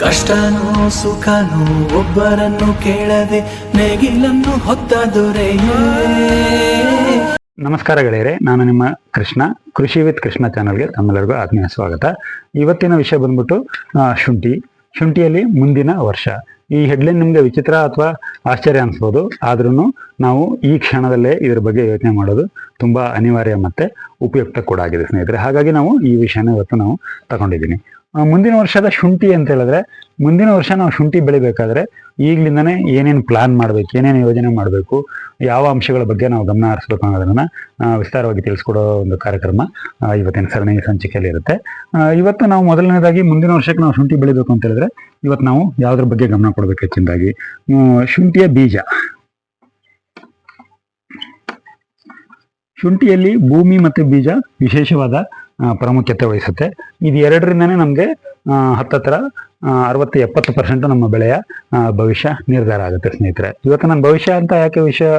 ಕಷ್ಟನೋ ಸುಖನೋ ಒಬ್ಬರನ್ನು ಕೇಳದೆ ನೇಗಿಲನ್ನು ಹೊತ್ತ ನಮಸ್ಕಾರ ಗೆಳೆಯರೆ ನಾನು ನಿಮ್ಮ ಕೃಷ್ಣ. ಕೃಷಿ ವಿತ್ ಕೃಷ್ಣ ಚಾನಲ್ಗೆ ತಮ್ಮೆಲ್ಲರಿಗೂ ಆತ್ಮೀಯ ಸ್ವಾಗತ. ಇವತ್ತಿನ ವಿಷಯ ಬಂದ್ಬಿಟ್ಟು ಆ, ಶುಂಠಿ. ಶುಂಠಿಯಲ್ಲಿ ಮುಂದಿನ ವರ್ಷ. ಈ ಹೆಡ್ಲೈನ್ ನಿಮಗೆ ವಿಚಿತ್ರ ಅಥವಾ ಆಶ್ಚರ್ಯ ಅನಿಸ್ಬೋದು. ಆದ್ರೂ ನಾವು ಈ ಕ್ಷಣದಲ್ಲೇ ಇದ್ರ ಬಗ್ಗೆ ಯೋಚನೆ ಮಾಡೋದು ತುಂಬಾ ಅನಿವಾರ್ಯ ಮತ್ತೆ ಉಪಯುಕ್ತ ಕೂಡ ಆಗಿದೆ ಸ್ನೇಹಿತರೆ. ಹಾಗಾಗಿ ನಾವು ಈ ವಿಷಯನ ಇವತ್ತು ನಾವು ತಗೊಂಡಿದ್ದೀನಿ. ಮುಂದಿನ ವರ್ಷದ ಶುಂಠಿ ಅಂತ ಹೇಳಿದ್ರೆ, ಮುಂದಿನ ವರ್ಷ ನಾವು ಶುಂಠಿ ಬೆಳಿಬೇಕಾದ್ರೆ ಈಗಲಿಂದನೇ ಏನೇನು ಪ್ಲಾನ್ ಮಾಡಬೇಕು, ಏನೇನು ಯೋಜನೆ ಮಾಡಬೇಕು, ಯಾವ ಅಂಶಗಳ ಬಗ್ಗೆ ನಾವು ಗಮನ ಹರಿಸ್ಬೇಕು ಅನ್ನೋದನ್ನ ವಿಸ್ತಾರವಾಗಿ ತಿಳಿಸ್ಕೊಡೋ ಒಂದು ಕಾರ್ಯಕ್ರಮ ಇವತ್ತಿನ ಸರಣಿ ಸಂಚಿಕೆಯಲ್ಲಿ ಇರುತ್ತೆ. ಇವತ್ತು ನಾವು ಮೊದಲನೇದಾಗಿ ಮುಂದಿನ ವರ್ಷಕ್ಕೆ ನಾವು ಶುಂಠಿ ಬೆಳಿಬೇಕು ಅಂತ ಹೇಳಿದ್ರೆ, ಇವತ್ತು ನಾವು ಯಾವ್ದ್ರ ಬಗ್ಗೆ ಗಮನ ಕೊಡಬೇಕು ಹೆಚ್ಚಿನದಾಗಿ? ಶುಂಠಿಯ ಬೀಜ. ಶುಂಠಿಯಲ್ಲಿ ಭೂಮಿ ಮತ್ತು ಬೀಜ ವಿಶೇಷವಾದ ಪ್ರಾಮುಖ್ಯತೆ ವಹಿಸುತ್ತೆ. ಇದು ಎರಡರಿಂದನೇ ನಮಗೆ ಹತ್ತತ್ರ ಅರವತ್ತು, ಎಪ್ಪತ್ತು ಪರ್ಸೆಂಟ್ ನಮ್ಮ ಬೆಳೆಯ ಭವಿಷ್ಯ ನಿರ್ಧಾರ ಆಗುತ್ತೆ ಸ್ನೇಹಿತರೆ. ಇವತ್ತು ನಾನು ಭವಿಷ್ಯ ಅಂತ ಯಾಕೆ ವಿಷಯ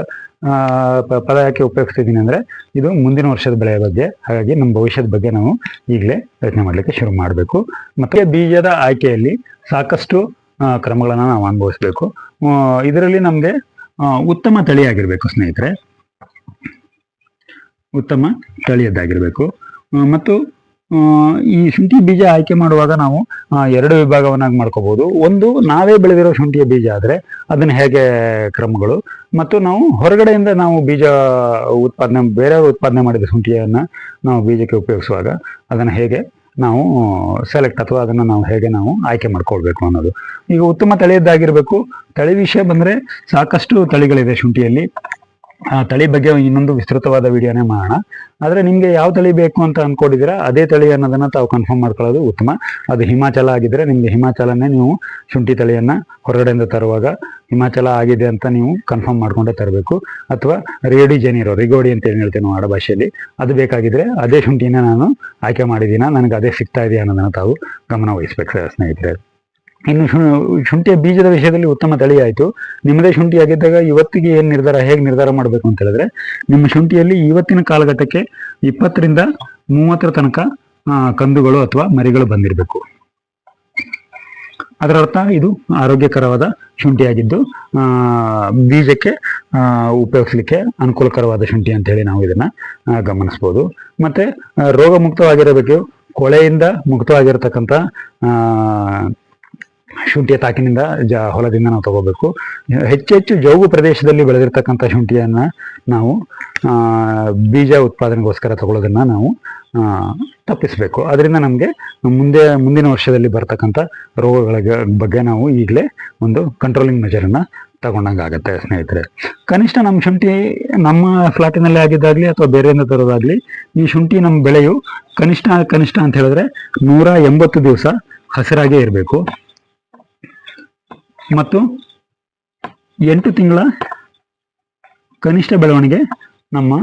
ಪದ ಯಾಕೆ ಉಪಯೋಗಿಸ್ತಿದ್ದೀನಿ ಅಂದರೆ, ಇದು ಮುಂದಿನ ವರ್ಷದ ಬೆಳೆಯ ಬಗ್ಗೆ, ಹಾಗಾಗಿ ನಮ್ಮ ಭವಿಷ್ಯದ ಬಗ್ಗೆ ನಾವು ಈಗಲೇ ಯೋಚನೆ ಮಾಡಲಿಕ್ಕೆ ಶುರು ಮಾಡಬೇಕು. ಮತ್ತೆ ಬೀಜದ ಆಯ್ಕೆಯಲ್ಲಿ ಸಾಕಷ್ಟು ಕ್ರಮಗಳನ್ನು ನಾವು ಅನುಭವಿಸ್ಬೇಕು. ಇದರಲ್ಲಿ ನಮಗೆ ಉತ್ತಮ ತಳಿಯಾಗಿರಬೇಕು ಸ್ನೇಹಿತರೆ. ಉತ್ತಮ ತಳಿಯದ್ದಾಗಿರಬೇಕು. ಮತ್ತು ಈ ಶುಂಠಿ ಬೀಜ ಆಯ್ಕೆ ಮಾಡುವಾಗ ನಾವು ಎರಡು ವಿಭಾಗವನ್ನಾಗಿ ಮಾಡ್ಕೋಬಹುದು. ಒಂದು, ನಾವೇ ಬೆಳೆದಿರೋ ಶುಂಠಿಯ ಬೀಜ ಆದರೆ ಅದನ್ನ ಹೇಗೆ ಕ್ರಮಗಳು? ಮತ್ತು ನಾವು ಹೊರಗಡೆಯಿಂದ ನಾವು ಬೀಜ ಉತ್ಪಾದನೆ ಬೇರೆಯವರು ಉತ್ಪಾದನೆ ಮಾಡಿದ ಶುಂಠಿಯನ್ನ ನಾವು ಬೀಜಕ್ಕೆ ಉಪಯೋಗಿಸುವಾಗ ಅದನ್ನು ಹೇಗೆ ನಾವು ಸೆಲೆಕ್ಟ್ ಅಥವಾ ಅದನ್ನು ನಾವು ಹೇಗೆ ನಾವು ಆಯ್ಕೆ ಮಾಡ್ಕೊಳ್ಬೇಕು ಅನ್ನೋದು. ಈಗ ಉತ್ತಮ ತಳಿಯದ್ದಾಗಿರಬೇಕು. ತಳಿ ವಿಷಯ ಬಂದರೆ ಸಾಕಷ್ಟು ತಳಿಗಳಿದೆ ಶುಂಠಿಯಲ್ಲಿ. ತಳಿ ಬಗ್ಗೆ ಇನ್ನೊಂದು ವಿಸ್ತೃತವಾದ ವಿಡಿಯೋನೇ ಮಾಡೋಣ. ಆದರೆ ನಿಮಗೆ ಯಾವ ತಳಿ ಬೇಕು ಅಂತ ಅಂದ್ಕೊಂಡಿದ್ದೀರಾ ಅದೇ ತಳಿ ಅನ್ನೋದನ್ನ ತಾವು ಕನ್ಫರ್ಮ್ ಮಾಡ್ಕೊಳ್ಳೋದು ಉತ್ತಮ. ಅದು ಹಿಮಾಚಲ ಆಗಿದ್ರೆ ನಿಮಗೆ ಹಿಮಾಚಲನೇ ನೀವು ಶುಂಠಿ ತಳಿಯನ್ನ ಹೊರಗಡೆಯಿಂದ ತರುವಾಗ ಹಿಮಾಚಲ ಆಗಿದೆ ಅಂತ ನೀವು ಕನ್ಫರ್ಮ್ ಮಾಡ್ಕೊಂಡೇ ತರಬೇಕು. ಅಥವಾ ರೇಡಿ ಜೆನಿರೋ ರಿಗೋಡಿ ಅಂತ ಏನು ಹೇಳ್ತೇನೆ ಆಡ ಭಾಷೆಯಲ್ಲಿ. ಅದು ಬೇಕಾಗಿದ್ರೆ ಅದೇ ಶುಂಠಿನ ನಾನು ಆಯ್ಕೆ ಮಾಡಿದ್ದೀನ, ನನಗೆ ಅದೇ ಸಿಗ್ತಾ ಇದೆಯಾ ಅನ್ನೋದನ್ನ ತಾವು ಗಮನ ವಹಿಸ್ಬೇಕು ಸ್ನೇಹಿತರೆ. ಇನ್ನು ಶುಂಠಿಯ ಬೀಜದ ವಿಷಯದಲ್ಲಿ ಉತ್ತಮ ತಳಿ ಆಯಿತು ನಿಮ್ಮದೇ ಶುಂಠಿ ಆಗಿದ್ದಾಗ ಇವತ್ತಿಗೆ ಏನು ನಿರ್ಧಾರ, ಹೇಗೆ ನಿರ್ಧಾರ ಮಾಡಬೇಕು ಅಂತ ಹೇಳಿದ್ರೆ, ನಿಮ್ಮ ಶುಂಠಿಯಲ್ಲಿ ಇವತ್ತಿನ ಕಾಲಘಟ್ಟಕ್ಕೆ ಇಪ್ಪತ್ತರಿಂದ ಮೂವತ್ತರ ತನಕ ಕಂದುಗಳು ಅಥವಾ ಮರಿಗಳು ಬಂದಿರಬೇಕು. ಅದರ ಅರ್ಥ ಇದು ಆರೋಗ್ಯಕರವಾದ ಶುಂಠಿಯಾಗಿದ್ದು ಬೀಜಕ್ಕೆ ಉಪಯೋಗಿಸ್ಲಿಕ್ಕೆ ಅನುಕೂಲಕರವಾದ ಶುಂಠಿ ಅಂತ ಹೇಳಿ ನಾವು ಇದನ್ನ ಗಮನಿಸ್ಬೋದು. ಮತ್ತೆ ರೋಗ ಮುಕ್ತವಾಗಿರಬೇಕು. ಕೊಳೆಯಿಂದ ಮುಕ್ತವಾಗಿರತಕ್ಕಂಥ ಶುಂಠಿಯ ತಾಕಿನಿಂದ ಜ ಹೊಲದಿಂದ ನಾವು ತಗೋಬೇಕು. ಹೆಚ್ಚು ಹೆಚ್ಚು ಜೌಗು ಪ್ರದೇಶದಲ್ಲಿ ಬೆಳೆದಿರ್ತಕ್ಕಂಥ ಶುಂಠಿಯನ್ನು ನಾವು ಬೀಜ ಉತ್ಪಾದನೆಗೋಸ್ಕರ ತಗೊಳ್ಳೋದನ್ನು ನಾವು ತಪ್ಪಿಸಬೇಕು. ಅದರಿಂದ ನಮಗೆ ಮುಂದೆ, ಮುಂದಿನ ವರ್ಷದಲ್ಲಿ ಬರ್ತಕ್ಕಂಥ ರೋಗಗಳ ಬಗ್ಗೆ ನಾವು ಈಗಲೇ ಒಂದು ಕಂಟ್ರೋಲಿಂಗ್ ಮೆಜರನ್ನು ತಗೊಂಡಂಗೆ ಆಗುತ್ತೆ ಸ್ನೇಹಿತರೆ. ಕನಿಷ್ಠ ನಮ್ಮ ಶುಂಠಿ ನಮ್ಮ ಫ್ಲಾಟಿನಲ್ಲೇ ಆಗಿದ್ದಾಗಲಿ ಅಥವಾ ಬೇರೆಯಿಂದ ತರೋದಾಗಲಿ ಈ ಶುಂಠಿ ನಮ್ಮ ಬೆಳೆಯು ಕನಿಷ್ಠ ಕನಿಷ್ಠ ಅಂತ ಹೇಳಿದ್ರೆ ನೂರ ಎಂಬತ್ತು ದಿವಸ ಹಸಿರಾಗೇ ಇರಬೇಕು. ಮತ್ತು ಎಂಟು ತಿಂಗಳ ಕನಿಷ್ಠ ಬೆಳವಣಿಗೆ ನಮ್ಮ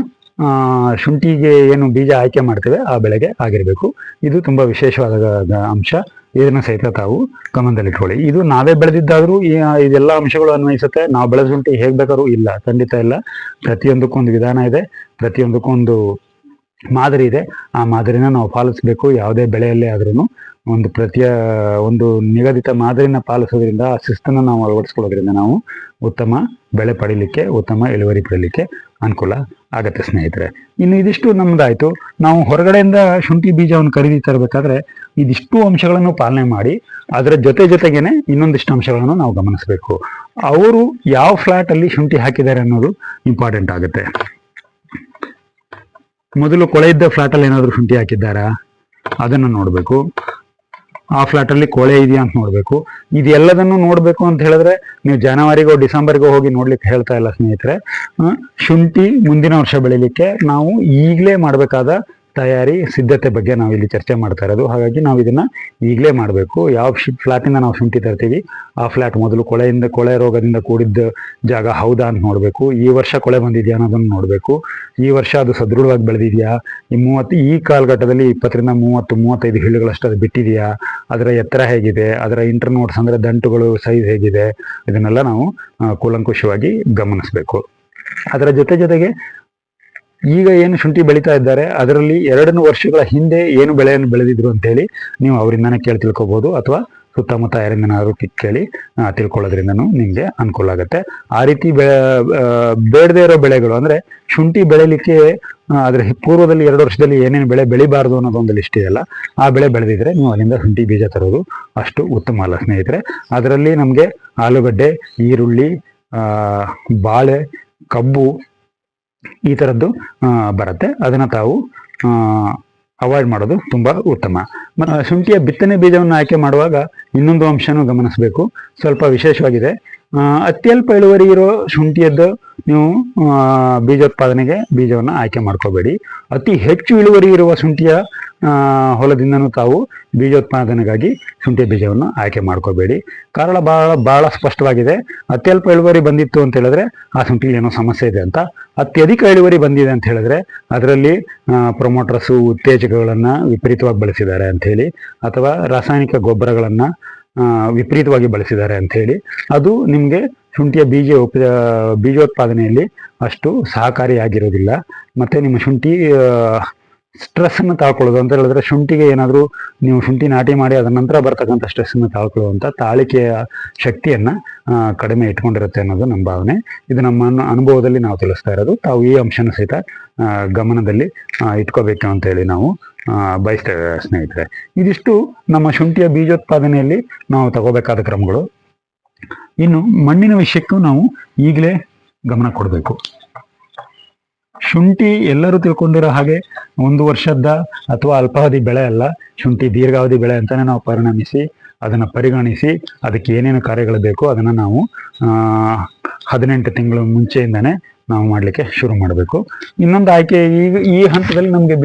ಶುಂಠಿಗೆ ಏನು ಬೀಜ ಆಯ್ಕೆ ಮಾಡ್ತೇವೆ, ಆ ಬೆಳೆಗೆ ಆಗಿರಬೇಕು. ಇದು ತುಂಬ ವಿಶೇಷವಾದ ಅಂಶ. ಇದನ್ನ ಸಹಿತ ತಾವು ಗಮನದಲ್ಲಿಟ್ಕೊಳ್ಳಿ. ಇದು ನಾವೇ ಬೆಳೆದಿದ್ದಾದರೂ ಇದೆಲ್ಲ ಅಂಶಗಳು ಅನ್ವಯಿಸುತ್ತೆ. ನಾವು ಬೆಳೆದ ಶುಂಠಿ ಹೇಗೆ ಬೇಕಾದ್ರೂ ಇಲ್ಲ. ಖಂಡಿತ ಇಲ್ಲ. ಪ್ರತಿಯೊಂದಕ್ಕೂ ಒಂದು ವಿಧಾನ ಇದೆ. ಪ್ರತಿಯೊಂದಕ್ಕೂ ಒಂದು ಮಾದರಿ ಇದೆ. ಆ ಮಾದರಿನ ನಾವು ಪಾಲಿಸಬೇಕು. ಯಾವುದೇ ಬೆಳೆಯಲ್ಲೇ ಆದ್ರೂ ಒಂದು ಪ್ರತಿಯ, ಒಂದು ನಿಗದಿತ ಮಾದರಿನ ಪಾಲಿಸೋದ್ರಿಂದ ಆ ಶಿಸ್ತನ್ನು ನಾವು ಅಳವಡಿಸ್ಕೊಳ್ಳೋದ್ರಿಂದ ನಾವು ಉತ್ತಮ ಬೆಳೆ ಪಡೀಲಿಕ್ಕೆ, ಉತ್ತಮ ಇಳುವರಿ ಪಡೀಲಿಕ್ಕೆ ಅನುಕೂಲ ಆಗತ್ತೆ ಸ್ನೇಹಿತರೆ. ಇನ್ನು ಇದಿಷ್ಟು ನಮ್ದಾಯ್ತು. ನಾವು ಹೊರಗಡೆಯಿಂದ ಶುಂಠಿ ಬೀಜವನ್ನು ಖರೀದಿ ತರಬೇಕಾದ್ರೆ ಇದಿಷ್ಟು ಅಂಶಗಳನ್ನು ಪಾಲನೆ ಮಾಡಿ, ಅದರ ಜೊತೆ ಜೊತೆಗೇನೆ ಇನ್ನೊಂದಿಷ್ಟು ಅಂಶಗಳನ್ನು ನಾವು ಗಮನಿಸಬೇಕು. ಅವರು ಯಾವ ಫ್ಲಾಟ್ ಅಲ್ಲಿ ಶುಂಠಿ ಹಾಕಿದ್ದಾರೆ ಅನ್ನೋದು ಇಂಪಾರ್ಟೆಂಟ್ ಆಗುತ್ತೆ. ಮೊದಲು ಕೊಳೆ ಇದ್ದ ಫ್ಲಾಟ್ ಅಲ್ಲಿ ಏನಾದರೂ ಶುಂಠಿ ಹಾಕಿದ್ದಾರಾ? ಅದನ್ನು ನೋಡಬೇಕು. ಆ ಫ್ಲಾಟ್ ಅಲ್ಲಿ ಕೊಳೆ ಇದೆಯಾ ಅಂತ ನೋಡಬೇಕು. ಇದೆಲ್ಲದನ್ನು ನೋಡಬೇಕು ಅಂತ ಹೇಳಿದ್ರೆ ನೀವು ಜನವರಿಗೋ ಡಿಸೆಂಬರ್ಗೋ ಹೋಗಿ ನೋಡ್ಲಿಕ್ಕೆ ಹೇಳ್ತಾ ಇಲ್ಲ ಸ್ನೇಹಿತರೆ. ಶುಂಠಿ ಮುಂದಿನ ವರ್ಷ ಬೆಳಿಲಿಕ್ಕೆ ನಾವು ಈಗಲೇ ಮಾಡಬೇಕಾದ ತಯಾರಿ, ಸಿದ್ಧತೆ ಬಗ್ಗೆ ನಾವು ಇಲ್ಲಿ ಚರ್ಚೆ ಮಾಡ್ತಾ ಇರೋದು. ಹಾಗಾಗಿ ನಾವು ಇದನ್ನ ಈಗಲೇ ಮಾಡಬೇಕು. ಯಾವ ಫ್ಲಾಟಿಂದ ನಾವು ಶುಂಠಿ ತರ್ತೀವಿ, ಆ ಫ್ಲಾಟ್ ಮೊದಲು ಕೊಳೆಯಿಂದ, ಕೊಳೆ ರೋಗದಿಂದ ಕೂಡಿದ್ದ ಜಾಗ ಹೌದಾ ಅಂತ ನೋಡಬೇಕು. ಈ ವರ್ಷ ಕೊಳೆ ಬಂದಿದೆಯಾ ಅನ್ನೋದನ್ನ ನೋಡಬೇಕು. ಈ ವರ್ಷ ಅದು ಸದೃಢವಾಗಿ ಬೆಳೆದಿದೆಯಾ? ಈ ಮೂವತ್ತು, ಈ ಕಾಲಘಟ್ಟದಲ್ಲಿ ಇಪ್ಪತ್ತರಿಂದ ಮೂವತ್ತು, ಮೂವತ್ತೈದು ಹಿಳುಗಳಷ್ಟು ಅದು ಬಿಟ್ಟಿದೆಯಾ? ಅದರ ಎತ್ತರ ಹೇಗಿದೆ? ಅದರ ಇಂಟರ್ನೋಟ್ಸ್ ಅಂದ್ರೆ ದಂಟುಗಳು ಸೈಜ್ ಹೇಗಿದೆ? ಇದನ್ನೆಲ್ಲ ನಾವು ಕೂಲಂಕುಷವಾಗಿ ಗಮನಿಸಬೇಕು. ಅದರ ಜೊತೆ ಜೊತೆಗೆ ಈಗ ಏನು ಶುಂಠಿ ಬೆಳೀತಾ ಇದ್ದಾರೆ, ಅದರಲ್ಲಿ ಎರಡನ್ನು ವರ್ಷಗಳ ಹಿಂದೆ ಏನು ಬೆಳೆಯನ್ನು ಬೆಳೆದಿದ್ರು ಅಂತ ಹೇಳಿ ನೀವು ಅವರಿಂದನೇ ಕೇಳಿ ತಿಳ್ಕೊಬಹುದು ಅಥವಾ ಸುತ್ತಮುತ್ತ ಯಾರಿಂದನಾದ್ರು ಕೇಳಿ ತಿಳ್ಕೊಳ್ಳೋದ್ರಿಂದ ನಿಮಗೆ ಅನುಕೂಲ ಆಗುತ್ತೆ. ಆ ರೀತಿ ಬೆ ಬೇಡದೇ ಇರೋ ಬೆಳೆಗಳು ಅಂದ್ರೆ ಶುಂಠಿ ಬೆಳಿಲಿಕ್ಕೆ ಅದರ ಪೂರ್ವದಲ್ಲಿ ಎರಡು ವರ್ಷದಲ್ಲಿ ಏನೇನು ಬೆಳೆ ಬೆಳಿಬಾರ್ದು ಅನ್ನೋದು ಒಂದು ಲಿಸ್ಟ್ ಇದೆಯಲ್ಲ, ಆ ಬೆಳೆ ಬೆಳೆದಿದ್ರೆ ನೀವು ಅಲ್ಲಿಂದ ಶುಂಠಿ ಬೀಜ ತರೋದು ಅಷ್ಟು ಉತ್ತಮ ಅಲ್ಲ ಸ್ನೇಹಿತರೆ. ಅದರಲ್ಲಿ ನಮಗೆ ಆಲೂಗಡ್ಡೆ, ಈರುಳ್ಳಿ ಬಾಳೆ, ಕಬ್ಬು ಈ ಥರದ್ದು ಬರುತ್ತೆ. ಅದನ್ನು ತಾವು ಅವಾಯ್ಡ್ ಮಾಡೋದು ತುಂಬ ಉತ್ತಮ. ಮತ್ತು ಶುಂಠಿಯ ಬಿತ್ತನೆ ಬೀಜವನ್ನು ಆಯ್ಕೆ ಮಾಡುವಾಗ ಇನ್ನೊಂದು ಅಂಶನೂ ಗಮನಿಸಬೇಕು. ಸ್ವಲ್ಪ ವಿಶೇಷವಾಗಿದೆ. ಅತ್ಯಲ್ಪ ಇಳುವರಿ ಇರೋ ಶುಂಠಿಯದ್ದು ನೀವು ಬೀಜೋತ್ಪಾದನೆಗೆ ಬೀಜವನ್ನು ಆಯ್ಕೆ ಮಾಡ್ಕೋಬೇಡಿ. ಅತಿ ಹೆಚ್ಚು ಇಳುವರಿ ಇರುವ ಶುಂಠಿಯ ಹೊಲದಿಂದನೂ ತಾವು ಬೀಜೋತ್ಪಾದನೆಗಾಗಿ ಶುಂಠಿ ಬೀಜವನ್ನು ಆಯ್ಕೆ ಮಾಡ್ಕೋಬೇಡಿ. ಕಾರಣ ಬಹಳ ಬಹಳ ಸ್ಪಷ್ಟವಾಗಿದೆ. ಅತ್ಯಲ್ಪ ಇಳುವರಿ ಬಂದಿತ್ತು ಅಂತ ಹೇಳಿದ್ರೆ ಆ ಶುಂಠಿಲಿ ಏನೋ ಸಮಸ್ಯೆ ಇದೆ ಅಂತ. ಅತ್ಯಧಿಕ ಇಳುವರಿ ಬಂದಿದೆ ಅಂತ ಹೇಳಿದ್ರೆ ಅದರಲ್ಲಿ ಪ್ರೊಮೋಟರ್ಸು ಉತ್ತೇಜಕಗಳನ್ನು ವಿಪರೀತವಾಗಿ ಬಳಸಿದ್ದಾರೆ ಅಂತ ಅಥವಾ ರಾಸಾಯನಿಕ ಗೊಬ್ಬರಗಳನ್ನು ವಿಪರೀತವಾಗಿ ಬಳಸಿದ್ದಾರೆ ಅಂತ ಹೇಳಿ. ಅದು ನಿಮಗೆ ಶುಂಠಿಯ ಬೀಜ ಉಪ ಬೀಜೋತ್ಪಾದನೆಯಲ್ಲಿ ಅಷ್ಟು ಸಹಕಾರಿಯಾಗಿರೋದಿಲ್ಲ. ಮತ್ತೆ ನಿಮ್ಮ ಶುಂಠಿ ಸ್ಟ್ರೆಸ್ ಅನ್ನು ತಾಳ್ಕೊಳ್ಳೋದು ಅಂತ ಹೇಳಿದ್ರೆ ಶುಂಠಿಗೆ ಏನಾದರೂ ನೀವು ಶುಂಠಿ ನಾಟಿ ಮಾಡಿ ಅದರ ನಂತರ ಬರ್ತಕ್ಕಂಥ ಸ್ಟ್ರೆಸ್ ಅನ್ನು ತಾಳ್ಕೊಳ್ಳುವಂಥ ತಾಳಿಕೆಯ ಶಕ್ತಿಯನ್ನ ಕಡಿಮೆ ಇಟ್ಕೊಂಡಿರುತ್ತೆ ಅನ್ನೋದು ನಮ್ಮ ಭಾವನೆ. ಇದು ನಮ್ಮ ಅನು- ಅನುಭವದಲ್ಲಿ ನಾವು ತಿಳಿಸ್ತಾ ಇರೋದು. ತಾವು ಈ ಅಂಶನ ಸಹಿತ ಗಮನದಲ್ಲಿ ಇಟ್ಕೋಬೇಕು ಅಂತ ಹೇಳಿ ನಾವು ಬಯಸ್ತೇವೆ ಸ್ನೇಹಿತರೆ. ಇದಿಷ್ಟು ನಮ್ಮ ಶುಂಠಿಯ ಬೀಜೋತ್ಪಾದನೆಯಲ್ಲಿ ನಾವು ತಗೋಬೇಕಾದ ಕ್ರಮಗಳು. ಇನ್ನು ಮಣ್ಣಿನ ವಿಷಯಕ್ಕೂ ನಾವು ಈಗಲೇ ಗಮನ ಕೊಡಬೇಕು. ಶುಂಠಿ ಎಲ್ಲರೂ ತಿಳ್ಕೊಂಡಿರೋ ಹಾಗೆ ಒಂದು ವರ್ಷದ ಅಥವಾ ಅಲ್ಪಾವಧಿ ಬೆಳೆ ಅಲ್ಲ, ಶುಂಠಿ ದೀರ್ಘಾವಧಿ ಬೆಳೆ ಅಂತಾನೆ ನಾವು ಪರಿಣಮಿಸಿ ಅದನ್ನು ಪರಿಗಣಿಸಿ ಅದಕ್ಕೆ ಏನೇನು ಕಾರ್ಯಗಳು ಬೇಕು ಅದನ್ನು ನಾವು ಹದಿನೆಂಟು ತಿಂಗಳು ಮುಂಚೆಯಿಂದನೇ ನಾವು ಮಾಡಲಿಕ್ಕೆ ಶುರು ಮಾಡಬೇಕು. ಇನ್ನೊಂದು ಆಯ್ಕೆ, ಈಗ ಈ ಹಂತದಲ್ಲಿ ನಮಗೆ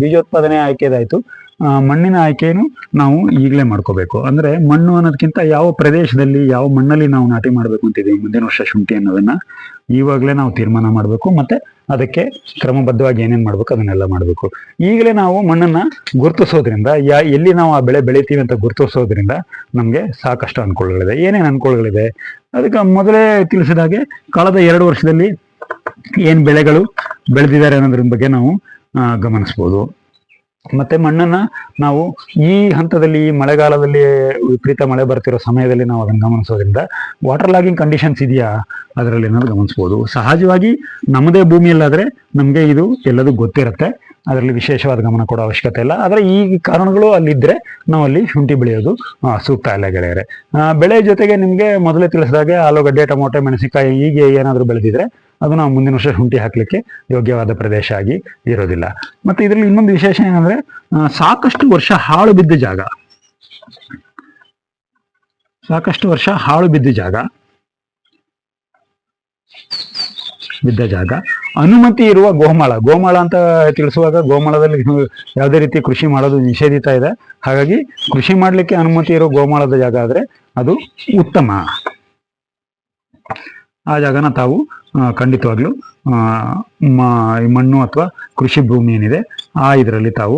ಬೀಜೋತ್ಪಾದನೆ ಆಯ್ಕೆದಾಯಿತು. ಮಣ್ಣಿನ ಆಯ್ಕೆಯನ್ನು ನಾವು ಈಗಲೇ ಮಾಡ್ಕೋಬೇಕು. ಅಂದ್ರೆ ಮಣ್ಣು ಅನ್ನೋದಕ್ಕಿಂತ ಯಾವ ಪ್ರದೇಶದಲ್ಲಿ ಯಾವ ಮಣ್ಣಲ್ಲಿ ನಾವು ನಾಟಿ ಮಾಡಬೇಕು ಅಂತಿದ್ದೀವಿ ಮುಂದಿನ ವರ್ಷ ಶುಂಠಿ ಅನ್ನೋದನ್ನ ಇವಾಗಲೇ ನಾವು ತೀರ್ಮಾನ ಮಾಡಬೇಕು. ಮತ್ತೆ ಅದಕ್ಕೆ ಕ್ರಮಬದ್ಧವಾಗಿ ಏನೇನು ಮಾಡ್ಬೇಕು, ಅದನ್ನೆಲ್ಲ ಮಾಡಬೇಕು. ಈಗಲೇ ನಾವು ಮಣ್ಣನ್ನ ಗುರುತಿಸೋದ್ರಿಂದ, ಯಾ, ಎಲ್ಲಿ ನಾವು ಆ ಬೆಳೆ ಬೆಳಿತೀವಿ ಅಂತ ಗುರುತಿಸೋದ್ರಿಂದ ನಮಗೆ ಸಾಕಷ್ಟು ಅನುಕೂಲಗಳಿದೆ. ಏನೇನು ಅನುಕೂಲಗಳಿದೆ? ಅದಕ್ಕೆ ಮೊದಲೇ ತಿಳಿಸಿದ ಹಾಗೆ ಕಳೆದ ಎರಡು ವರ್ಷದಲ್ಲಿ ಏನು ಬೆಳೆಗಳು ಬೆಳೆದಿದ್ದಾರೆ ಅನ್ನೋದ್ರ ಬಗ್ಗೆ ನಾವು ಗಮನಿಸ್ಬೋದು. ಮತ್ತೆ ಮಣ್ಣನ್ನ ನಾವು ಈ ಹಂತದಲ್ಲಿ ಈ ಮಳೆಗಾಲದಲ್ಲಿ ವಿಪರೀತ ಮಳೆ ಬರ್ತಿರೋ ಸಮಯದಲ್ಲಿ ನಾವು ಅದನ್ನು ಗಮನಿಸೋದ್ರಿಂದ ವಾಟರ್ ಲಾಗಿಂಗ್ ಕಂಡೀಷನ್ಸ್ ಇದೆಯಾ ಅದರಲ್ಲಿ ಏನಾದ್ರು ಗಮನಿಸ್ಬೋದು. ಸಹಜವಾಗಿ ನಮ್ಮದೇ ಭೂಮಿಯಲ್ಲಾದ್ರೆ ನಮಗೆ ಇದು ಎಲ್ಲದೂ ಗೊತ್ತಿರುತ್ತೆ. ಅದರಲ್ಲಿ ವಿಶೇಷವಾದ ಗಮನ ಕೊಡೋ ಅವಶ್ಯಕತೆ ಇಲ್ಲ. ಆದರೆ ಈ ಕಾರಣಗಳು ಅಲ್ಲಿದ್ದರೆ ನಾವು ಅಲ್ಲಿ ಶುಂಠಿ ಬೆಳೆಯೋದು ಸೂಕ್ತ ಅಲ್ಲ ಗೆಳೆಯರೆ. ಬೆಳೆ ಜೊತೆಗೆ ನಿಮಗೆ ಮೊದಲೇ ತಿಳಿಸಿದಾಗೆ ಆಲೂಗಡ್ಡೆ, ಟೊಮೊಟೊ, ಮೆಣಸಿನಕಾಯಿ ಹೀಗೆ ಏನಾದರೂ ಬೆಳೆದಿದ್ರೆ ಅದು ನಾವು ಮುಂದಿನ ವರ್ಷ ಶುಂಠಿ ಹಾಕಲಿಕ್ಕೆ ಯೋಗ್ಯವಾದ ಪ್ರದೇಶ ಆಗಿ ಇರೋದಿಲ್ಲ. ಮತ್ತೆ ಇದರಲ್ಲಿ ಇನ್ನೊಂದು ವಿಶೇಷ ಏನಂದ್ರೆ ಸಾಕಷ್ಟು ವರ್ಷ ಹಾಳು ಬಿದ್ದ ಜಾಗ. ಸಾಕಷ್ಟು ವರ್ಷ ಹಾಳು ಬಿದ್ದ ಜಾಗ. ಬಿದ್ದ ಜಾಗ. ಅನುಮತಿ ಇರುವ ಗೋಮಾಳ. ಗೋಮಾಳ ಅಂತ ತಿಳಿಸುವಾಗ ಗೋಮಾಳದಲ್ಲಿ ಯಾವುದೇ ರೀತಿ ಕೃಷಿ ಮಾಡೋದು ನಿಷೇಧಿತ ಇದೆ. ಹಾಗಾಗಿ ಕೃಷಿ ಮಾಡಲಿಕ್ಕೆ ಅನುಮತಿ ಇರೋ ಗೋಮಾಳದ ಜಾಗ ಆದ್ರೆ ಅದು ಉತ್ತಮ. ಆ ಜಾಗನ ತಾವು ಖಂಡಿತವಾಗ್ಲೂ ಮಣ್ಣು ಅಥವಾ ಕೃಷಿ ಭೂಮಿ ಏನಿದೆ, ಆ ಇದರಲ್ಲಿ ತಾವು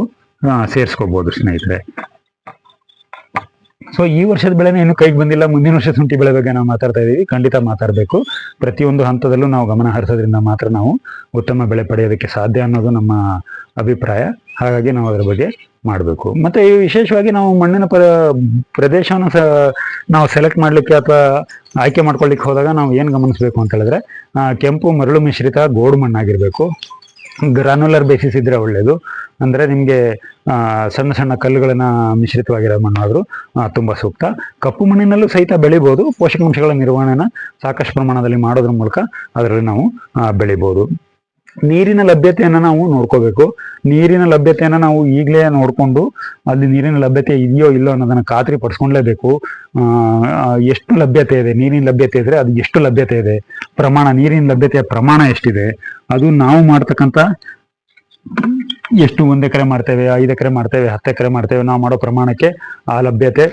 ಸೇರಿಸ್ಕೋಬಹುದು ಸ್ನೇಹಿತರೆ. ಸೊ ಈ ವರ್ಷದ ಬೆಳೆನೇ ಇನ್ನೂ ಕೈಗೆ ಬಂದಿಲ್ಲ. ಮುಂದಿನ ವರ್ಷ ಶುಂಠಿ ಬೆಳೆ ಬಗ್ಗೆ ನಾವು ಮಾತಾಡ್ತಾ ಇದೀವಿ ಖಂಡಿತ ಮಾತಾಡಬೇಕು. ಪ್ರತಿಯೊಂದು ಹಂತದಲ್ಲೂ ನಾವು ಗಮನ ಹರಿಸೋದ್ರಿಂದ ಮಾತ್ರ ನಾವು ಉತ್ತಮ ಬೆಳೆ ಪಡೆಯೋದಕ್ಕೆ ಸಾಧ್ಯ ಅನ್ನೋದು ನಮ್ಮ ಅಭಿಪ್ರಾಯ. ಹಾಗಾಗಿ ನಾವು ಅದರ ಬಗ್ಗೆ ಮಾಡಬೇಕು. ಮತ್ತೆ ವಿಶೇಷವಾಗಿ ನಾವು ಮಣ್ಣಿನ ಪ್ರ, ಪ್ರದೇಶವನ್ನು ಸ, ನಾವು ಸೆಲೆಕ್ಟ್ ಮಾಡಲಿಕ್ಕೆ ಅಥವಾ ಆಯ್ಕೆ ಮಾಡ್ಕೊಳ್ಳಿಕ್ಕೆ ಹೋದಾಗ ನಾವು ಏನು ಗಮನಿಸಬೇಕು ಅಂತ ಹೇಳಿದ್ರೆ ಕೆಂಪು, ಮರಳು ಮಿಶ್ರಿತ ಗೋಡು ಮಣ್ಣಾಗಿರಬೇಕು. ಗ್ರಾನುಲರ್ ಬೇಸಿಸ್ ಇದ್ರೆ ಒಳ್ಳೆಯದು ಅಂದರೆ ನಿಮಗೆ ಸಣ್ಣ ಸಣ್ಣ ಕಲ್ಲುಗಳನ್ನ ಮಿಶ್ರಿತವಾಗಿರೋ ಮಣ್ಣಾದರೂ ತುಂಬ ಸೂಕ್ತ. ಕಪ್ಪು ಮಣ್ಣಿನಲ್ಲೂ ಸಹಿತ ಬೆಳಿಬೋದು. ಪೋಷಕಾಂಶಗಳ ನಿರ್ವಹಣೆನ ಸಾಕಷ್ಟು ಪ್ರಮಾಣದಲ್ಲಿ ಮಾಡೋದ್ರ ಮೂಲಕ ಅದರಲ್ಲಿ ನಾವು ಬೆಳಿಬೋದು. ನೀರಿನ ಲಭ್ಯತೆಯನ್ನು ನಾವು ನೋಡ್ಕೋಬೇಕು. ನೀರಿನ ಲಭ್ಯತೆಯನ್ನು ನಾವು ಈಗಲೇ ನೋಡಿಕೊಂಡು ಅಲ್ಲಿ ನೀರಿನ ಲಭ್ಯತೆ ಇದೆಯೋ ಇಲ್ಲೋ ಅನ್ನೋದನ್ನ ಖಾತ್ರಿ ಪಡಿಸ್ಕೊಂಡ್ಲೇಬೇಕು. ಎಷ್ಟು ಲಭ್ಯತೆ ಇದೆ? ನೀರಿನ ಲಭ್ಯತೆ ಇದ್ರೆ ಅದು ಎಷ್ಟು ಲಭ್ಯತೆ ಇದೆ? ಪ್ರಮಾಣ, ನೀರಿನ ಲಭ್ಯತೆಯ ಪ್ರಮಾಣ ಎಷ್ಟಿದೆ? ಅದು ನಾವು ಮಾಡ್ತಕ್ಕಂಥ ಎಷ್ಟು ಒಂದು ಎಕರೆ ಮಾಡ್ತೇವೆ, ಐದು ಎಕರೆ ಮಾಡ್ತೇವೆ, ಹತ್ತು ಎಕರೆ ಮಾಡ್ತೇವೆ, ನಾವು ಮಾಡೋ ಪ್ರಮಾಣಕ್ಕೆ ಆ ಲಭ್ಯತೆ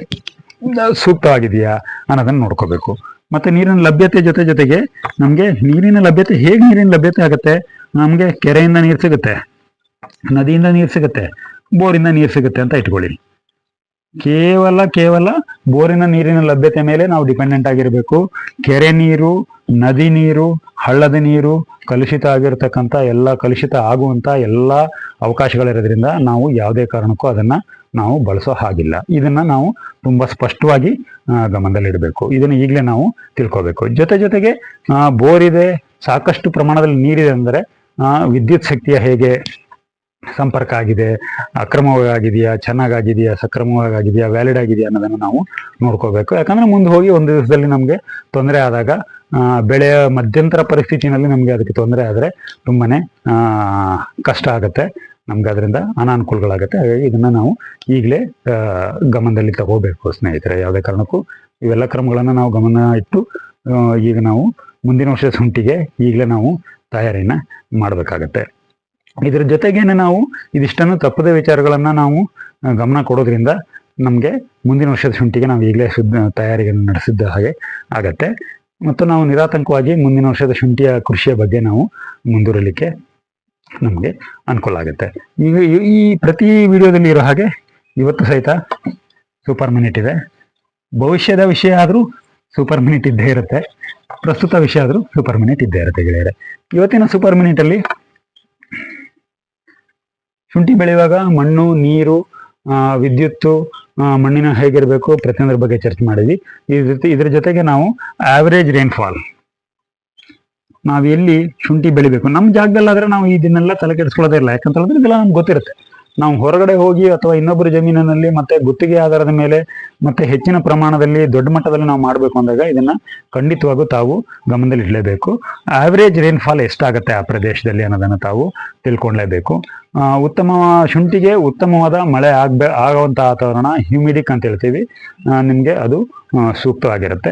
ಸೂಕ್ತವಾಗಿದೆಯಾ ಅನ್ನೋದನ್ನ ನೋಡ್ಕೋಬೇಕು. ಮತ್ತೆ ನೀರಿನ ಲಭ್ಯತೆ ಜೊತೆ ಜೊತೆಗೆ ನಮಗೆ ನೀರಿನ ಲಭ್ಯತೆ, ಹೇಗೆ ನೀರಿನ ಲಭ್ಯತೆ ಆಗುತ್ತೆ? ನಮಗೆ ಕೆರೆಯಿಂದ ನೀರು ಸಿಗುತ್ತೆ, ನದಿಯಿಂದ ನೀರು ಸಿಗುತ್ತೆ ಬೋರಿಂದ ನೀರು ಸಿಗುತ್ತೆ ಅಂತ ಇಟ್ಕೊಳ್ಳಿ ಕೇವಲ ಕೇವಲ ಬೋರಿನ ನೀರಿನ ಲಭ್ಯತೆ ಮೇಲೆ ನಾವು ಡಿಪೆಂಡೆಂಟ್ ಆಗಿರಬೇಕು. ಕೆರೆ ನೀರು, ನದಿ ನೀರು, ಹಳ್ಳದ ನೀರು ಕಲುಷಿತ ಆಗಿರತಕ್ಕಂಥ ಎಲ್ಲ, ಕಲುಷಿತ ಆಗುವಂತ ಎಲ್ಲ ಅವಕಾಶಗಳಿರೋದ್ರಿಂದ ನಾವು ಯಾವುದೇ ಕಾರಣಕ್ಕೂ ಅದನ್ನ ನಾವು ಬಳಸೋ ಹಾಗಿಲ್ಲ. ಇದನ್ನ ನಾವು ತುಂಬಾ ಸ್ಪಷ್ಟವಾಗಿ ಗಮನದಲ್ಲಿಡಬೇಕು. ಇದನ್ನು ಈಗಲೇ ನಾವು ತಿಳ್ಕೋಬೇಕು. ಜೊತೆ ಜೊತೆಗೆ ಬೋರ್ ಇದೆ ಸಾಕಷ್ಟು ಪ್ರಮಾಣದಲ್ಲಿ ನೀರಿದೆ ಅಂದರೆ ವಿದ್ಯುತ್ ಶಕ್ತಿಯ ಹೇಗೆ ಸಂಪರ್ಕ ಆಗಿದೆ ಅಕ್ರಮವಾಗಿದೆಯಾ ಚೆನ್ನಾಗಾಗಿದೆಯಾ ಸಕ್ರಮವಾಗಿದೆಯಾ ವ್ಯಾಲಿಡ್ ಆಗಿದೆಯಾ ಅನ್ನೋದನ್ನು ನಾವು ನೋಡ್ಕೋಬೇಕು. ಯಾಕಂದ್ರೆ ಮುಂದೆ ಹೋಗಿ ಒಂದು ದಿವಸದಲ್ಲಿ ನಮಗೆ ತೊಂದರೆ ಆದಾಗ ಬೆಳೆಯ ಮಧ್ಯಂತರ ಪರಿಸ್ಥಿತಿನಲ್ಲಿ ನಮಗೆ ಅದಕ್ಕೆ ತೊಂದರೆ ಆದರೆ ತುಂಬಾನೇ ಆ, ಕಷ್ಟ ಆಗುತ್ತೆ. ನಮ್ಗೆ ಅದರಿಂದ ಅನಾನುಕೂಲಗಳಾಗುತ್ತೆ. ಹಾಗಾಗಿ ಇದನ್ನ ನಾವು ಈಗಲೇ ಗಮನದಲ್ಲಿ ತಗೋಬೇಕು ಸ್ನೇಹಿತರೆ. ಯಾವುದೇ ಕಾರಣಕ್ಕೂ ಇವೆಲ್ಲ ಕ್ರಮಗಳನ್ನು ನಾವು ಗಮನ ಇಟ್ಟು ಈಗ ನಾವು ಮುಂದಿನ ವರ್ಷದ ಶುಂಠಿಗೆ ಈಗಲೇ ನಾವು ತಯಾರಿನ ಮಾಡಬೇಕಾಗತ್ತೆ. ಇದರ ಜೊತೆಗೇನೆ ನಾವು ಇದಿಷ್ಟನ್ನು ತಪ್ಪದ ವಿಚಾರಗಳನ್ನು ನಾವು ಗಮನ ಕೊಡೋದ್ರಿಂದ ನಮಗೆ ಮುಂದಿನ ವರ್ಷದ ಶುಂಠಿಗೆ ನಾವು ಈಗಲೇ ಶುದ್ಧ ತಯಾರಿಯನ್ನು ನಡೆಸಿದ್ದ ಹಾಗೆ ಆಗತ್ತೆ. ಮತ್ತು ನಾವು ನಿರಾತಂಕವಾಗಿ ಮುಂದಿನ ವರ್ಷದ ಶುಂಠಿಯ ಕೃಷಿಯ ಬಗ್ಗೆ ನಾವು ಮುಂದುವರಲಿಕ್ಕೆ ನಮಗೆ ಅನುಕೂಲ ಆಗುತ್ತೆ. ಈಗ ಈ- ಪ್ರತಿ ವಿಡಿಯೋದಲ್ಲಿ ಇರೋ ಹಾಗೆ ಇವತ್ತು ಸಹಿತ ಸೂಪರ್ ಮಿನಿಟ್ ಇದೆ ಭವಿಷ್ಯದ ವಿಷಯ ಆದರೂ ಸೂಪರ್ ಮಿನಿಟ್ ಇದ್ದೇ ಇರುತ್ತೆ. ಪ್ರಸ್ತುತ ವಿಷಯ ಆದರೂ ಸೂಪರ್ ಮಿನಿಟ್ ಇದ್ದೇ ಇರುತ್ತೆ ಗೆಳೆಯರೆ. ಇವತ್ತಿನ ಸೂಪರ್ ಮಿನಿಟ್ ಅಲ್ಲಿ ಶುಂಠಿ ಬೆಳೆಯುವಾಗ ಮಣ್ಣು, ನೀರು ವಿದ್ಯುತ್ತು ಮಣ್ಣಿನ ಹೇಗಿರಬೇಕು, ಪ್ರತಿಯೊಂದರ ಬಗ್ಗೆ ಚರ್ಚೆ ಮಾಡಿದ್ವಿ. ಇದ್ರ ಜೊತೆಗೆ ನಾವು ಆವರೇಜ್ ರೈನ್ಫಾಲ್ ನಾವು ಎಲ್ಲಿ ಶುಂಠಿ ಬೆಳಿಬೇಕು? ನಮ್ಮ ಜಾಗದಲ್ಲಾದ್ರೆ ನಾವು ಇದನ್ನೆಲ್ಲ ತಲೆ ಕೆಡಿಸ್ಕೊಳ್ಳೋದೇ ಇಲ್ಲ. ಯಾಕಂತ ಹೇಳಿದ್ರೆ ಇದೆಲ್ಲ ನಮ್ಗೆ ಗೊತ್ತಿರುತ್ತೆ. ನಾವು ಹೊರಗಡೆ ಹೋಗಿ ಅಥವಾ ಇನ್ನೊಬ್ಬರ ಜಮೀನಿನಲ್ಲಿ ಮತ್ತೆ ಗುತ್ತಿಗೆ ಆಧಾರದ ಮೇಲೆ ಮತ್ತೆ ಹೆಚ್ಚಿನ ಪ್ರಮಾಣದಲ್ಲಿ ದೊಡ್ಡ ಮಟ್ಟದಲ್ಲಿ ನಾವು ಮಾಡಬೇಕು ಅಂದಾಗ ಇದನ್ನ ಖಂಡಿತವಾಗೂ ತಾವು ಗಮನದಲ್ಲಿ ಇಡಲೇಬೇಕು. ಆವರೇಜ್ ರೈನ್ಫಾಲ್ ಎಷ್ಟಾಗುತ್ತೆ ಆ ಪ್ರದೇಶದಲ್ಲಿ ಅನ್ನೋದನ್ನ ತಾವು ತಿಳ್ಕೊಳ್ಲೇಬೇಕು. ಉತ್ತಮ ಶುಂಠಿಗೆ ಉತ್ತಮವಾದ ಮಳೆ ಆಗ್ಬೇ ಆಗುವಂತಹ ವಾತಾವರಣ ಹ್ಯೂಮಿಡಿಕ್ ಅಂತ ಹೇಳ್ತೀವಿ. ನಿಮಗೆ ಅದು ಸೂಕ್ತವಾಗಿರುತ್ತೆ.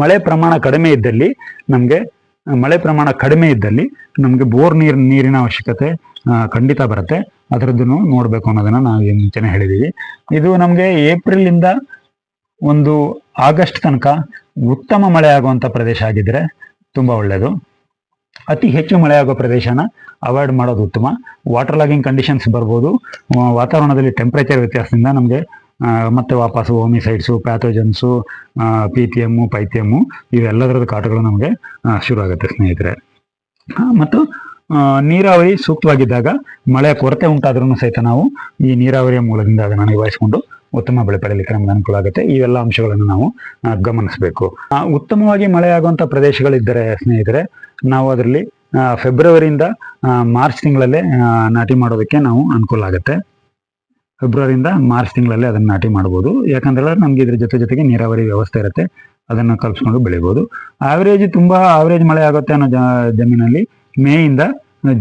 ಮಳೆ ಪ್ರಮಾಣ ಕಡಿಮೆ ಇದ್ದಲ್ಲಿ ನಮಗೆ, ಮಳೆ ಪ್ರಮಾಣ ಕಡಿಮೆ ಇದ್ದಲ್ಲಿ ನಮಗೆ ಬೋರ್ ನೀರ್, ನೀರಿನ ಅವಶ್ಯಕತೆ ಖಂಡಿತ ಬರುತ್ತೆ. ಅದರದ್ದು ನೋಡಬೇಕು ಅನ್ನೋದನ್ನ ನಾವು ಮುಂಚೆನೆ ಹೇಳಿದೀವಿ. ಇದು ನಮಗೆ ಏಪ್ರಿಲ್ ಇಂದ ಒಂದು ಆಗಸ್ಟ್ ತನಕ ಉತ್ತಮ ಮಳೆ ಆಗುವಂತ ಪ್ರದೇಶ ಆಗಿದ್ರೆ ತುಂಬಾ ಒಳ್ಳೆಯದು ಅತಿ ಹೆಚ್ಚು ಮಳೆ ಆಗೋ ಪ್ರದೇಶನ ಅವಾಯ್ಡ್ ಮಾಡೋದು ಉತ್ತಮ. ವಾಟರ್ ಲಾಗಿಂಗ್ ಕಂಡೀಷನ್ಸ್ ಬರ್ಬೋದು. ವಾತಾವರಣದಲ್ಲಿ ಟೆಂಪ್ರೇಚರ್ ವ್ಯತ್ಯಾಸದಿಂದ ನಮಗೆ ಮತ್ತೆ ವಾಪಸ್ oomycetes pathogens P T M Pythium ಇವೆಲ್ಲದರದ ಕಾಟಗಳು ನಮಗೆ ಶುರು ಆಗುತ್ತೆ ಸ್ನೇಹಿತರೆ. ಮತ್ತು ನೀರಾವರಿ ಸೂಕ್ತವಾಗಿದ್ದಾಗ ಮಳೆಯ ಕೊರತೆ ಉಂಟಾದ್ರೂ ಸಹಿತ ನಾವು ಈ ನೀರಾವರಿಯ ಮೂಲದಿಂದ ಅದನ್ನು ನಿಭಾಯಿಸಿಕೊಂಡು ಉತ್ತಮ ಬೆಳೆ ಪಡೆಯಲಿಕ್ಕೆ ನಮ್ಗೆ ಅನುಕೂಲ ಆಗುತ್ತೆ. ಇವೆಲ್ಲ ಅಂಶಗಳನ್ನು ನಾವು ಗಮನಿಸಬೇಕು. ಉತ್ತಮವಾಗಿ ಮಳೆಯಾಗುವಂಥ ಪ್ರದೇಶಗಳಿದ್ದರೆ ಸ್ನೇಹಿತರೆ, ನಾವು ಅದರಲ್ಲಿ ಫೆಬ್ರವರಿಯಿಂದ ಮಾರ್ಚ್ ತಿಂಗಳಲ್ಲೇ ನಾಟಿ ಮಾಡೋದಕ್ಕೆ ನಾವು ಅನುಕೂಲ ಆಗುತ್ತೆ. ಫೆಬ್ರವರಿಯಿಂದ ಮಾರ್ಚ್ ತಿಂಗಳಲ್ಲಿ ಅದನ್ನು ನಾಟಿ ಮಾಡ್ಬೋದು. ಯಾಕಂದ್ರೆ ನಮ್ಗೆ ಇದ್ರ ಜೊತೆ ಜೊತೆಗೆ ನೀರಾವರಿ ವ್ಯವಸ್ಥೆ ಇರುತ್ತೆ. ಅದನ್ನು ಕಲ್ಪಿಸ್ಕೊಂಡು ಬೆಳಿಬೋದು. ಆವರೇಜ್ ತುಂಬಾ ಆವರೇಜ್ ಮಳೆ ಆಗುತ್ತೆ ಅನ್ನೋ ಜಮೀನಲ್ಲಿ. ಮೇಯಿಂದ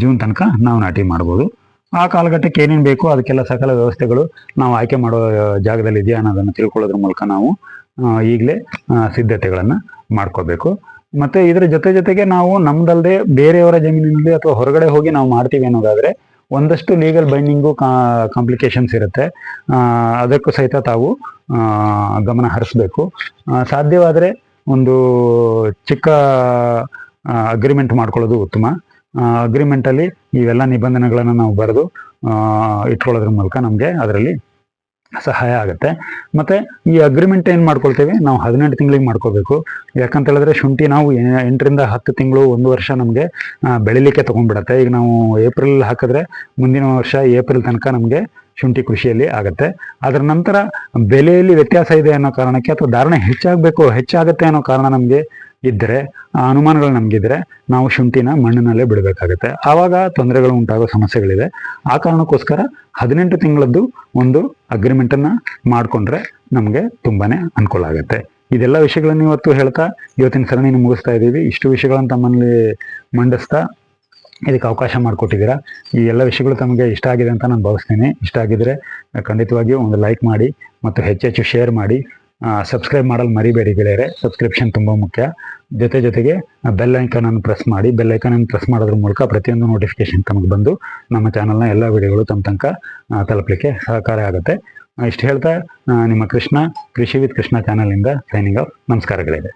ಜೂನ್ ತನಕ ನಾವು ನಾಟಿ ಮಾಡ್ಬೋದು. ಆ ಕಾಲಘಟ್ಟಕ್ಕೆ ಏನೇನು ಬೇಕೋ ಅದಕ್ಕೆಲ್ಲ ಸಕಲ ವ್ಯವಸ್ಥೆಗಳು ನಾವು ಆಯ್ಕೆ ಮಾಡೋ ಜಾಗದಲ್ಲಿ ಇದೆಯಾ ಅನ್ನೋದನ್ನು ತಿಳ್ಕೊಳ್ಳೋದ್ರ ಮೂಲಕ ನಾವು ಈಗಲೇ ಸಿದ್ಧತೆಗಳನ್ನು ಮಾಡ್ಕೋಬೇಕು ಮತ್ತೆ ಇದರ ಜೊತೆ ಜೊತೆಗೆ ನಾವು ನಮ್ದಲ್ದೆ ಬೇರೆಯವರ ಜಮೀನಿನಲ್ಲಿ ಅಥವಾ ಹೊರಗಡೆ ಹೋಗಿ ನಾವು ಮಾಡ್ತೀವಿ ಅನ್ನೋದಾದರೆ ಒಂದಷ್ಟು ಲೀಗಲ್ ಬೈಂಡಿಂಗು ಕಾಂಪ್ಲಿಕೇಶನ್ಸ್ ಇರುತ್ತೆ. ಅದಕ್ಕೂ ಸಹಿತ ತಾವು ಗಮನ ಹರಿಸ್ಬೇಕು. ಸಾಧ್ಯವಾದರೆ ಒಂದು ಚಿಕ್ಕ ಅಗ್ರಿಮೆಂಟ್ ಮಾಡ್ಕೊಳ್ಳೋದು ಉತ್ತಮ. ಅಗ್ರಿಮೆಂಟಲ್ಲಿ ಇವೆಲ್ಲ ನಿಬಂಧನೆಗಳನ್ನು ನಾವು ಬರೆದು ಇಟ್ಕೊಳ್ಳೋದ್ರ ಮೂಲಕ ನಮಗೆ ಅದರಲ್ಲಿ ಸಹಾಯ ಆಗುತ್ತೆ. ಮತ್ತೆ ಈ ಅಗ್ರಿಮೆಂಟ್ ಏನು ಮಾಡ್ಕೊಳ್ತೀವಿ? ನಾವು ಹದಿನೆಂಟು ತಿಂಗಳಿಗೆ ಮಾಡ್ಕೋಬೇಕು. ಯಾಕಂತ ಹೇಳಿದ್ರೆ ಶುಂಠಿ ನಾವು ಎಂಟರಿಂದ ಹತ್ತು ತಿಂಗಳು ಒಂದು ವರ್ಷ ನಮಗೆ ಬೆಳಿಲಿಕ್ಕೆ ತಗೊಂಡ್ಬಿಡತ್ತೆ. ಈಗ ನಾವು ಏಪ್ರಿಲ್ ಹಾಕಿದ್ರೆ ಮುಂದಿನ ವರ್ಷ ಏಪ್ರಿಲ್ ತನಕ ನಮಗೆ ಶುಂಠಿ ಕೃಷಿಯಲ್ಲಿ ಆಗುತ್ತೆ. ಅದರ ನಂತರ ಬೆಲೆಯಲ್ಲಿ ವ್ಯತ್ಯಾಸ ಇದೆ ಅನ್ನೋ ಕಾರಣಕ್ಕೆ ಅಥವಾ ಧಾರಣೆ ಹೆಚ್ಚಾಗಬೇಕು, ಹೆಚ್ಚಾಗುತ್ತೆ ಅನ್ನೋ ಕಾರಣ ನಮಗೆ ಇದ್ದರೆ ಆ ಅನುಮಾನಗಳು ನಮಗಿದ್ರೆ ನಾವು ಶುಂಠಿನ ಮಣ್ಣಿನಲ್ಲೇ ಬಿಡಬೇಕಾಗುತ್ತೆ. ಆವಾಗ ತೊಂದರೆಗಳು ಉಂಟಾಗೋ ಸಮಸ್ಯೆಗಳಿದೆ. ಆ ಕಾರಣಕ್ಕೋಸ್ಕರ ಹದಿನೆಂಟು ತಿಂಗಳದ್ದು ಒಂದು ಅಗ್ರಿಮೆಂಟನ್ನು ಮಾಡಿಕೊಂಡ್ರೆ ನಮಗೆ ತುಂಬಾ ಅನುಕೂಲ ಆಗುತ್ತೆ. ಇದೆಲ್ಲ ವಿಷಯಗಳನ್ನು ಇವತ್ತು ಹೇಳ್ತಾ, ಇವತ್ತಿನ ಸರಣಿನ ಮುಗಿಸ್ತಾ ಇದ್ದೀವಿ. ಇಷ್ಟು ವಿಷಯಗಳನ್ನು ತಮ್ಮಲ್ಲಿ ಮಂಡಿಸ್ತಾ ಇದಕ್ಕೆ ಅವಕಾಶ ಮಾಡಿಕೊಟ್ಟಿದ್ದೀರಾ? ಈ ಎಲ್ಲ ವಿಷಯಗಳು ತಮಗೆ ಇಷ್ಟ ಆಗಿದೆ ಅಂತ ನಾನು ಭಾವಿಸ್ತೀನಿ. ಇಷ್ಟ ಆಗಿದ್ರೆ ಖಂಡಿತವಾಗಿಯೂ ಒಂದು ಲೈಕ್ ಮಾಡಿ ಮತ್ತು ಹೆಚ್ಚೆಚ್ಚು ಶೇರ್ ಮಾಡಿ. ಸಬ್ಸ್ಕ್ರೈಬ್ ಮಾಡಲು ಮರಿಬೇಡಿ ಗೆಳೆಯರೆ. ಸಬ್ಸ್ಕ್ರಿಪ್ಷನ್ ತುಂಬ ಮುಖ್ಯ. ಜೊತೆ ಜೊತೆಗೆ ಬೆಲ್ ಐಕನ್ ಅನ್ನು ಪ್ರೆಸ್ ಮಾಡಿ. ಬೆಲ್ ಐಕನ್ ಅನ್ನು ಪ್ರೆಸ್ ಮಾಡೋದ್ರ ಮೂಲಕ ಪ್ರತಿಯೊಂದು ನೋಟಿಫಿಕೇಶನ್ ತಮಗೆ ಬಂದು ನಮ್ಮ ಚಾನಲ್ನ ಎಲ್ಲ ವಿಡಿಯೋಗಳು ತಮ್ಮ ತನಕ ತಲುಪಲಿಕ್ಕೆ ಸಹಕಾರ ಆಗುತ್ತೆ. ಇಷ್ಟು ಹೇಳ್ತಾ ನಿಮ್ಮ ಕೃಷ್ಣ ಕೃಷಿ ವಿತ್ ಕೃಷ್ಣ ಚಾನಲಿಂದ ಸೈನಿಂಗ್ ಆಫ್ ನಮಸ್ಕಾರಗಳಿದೆ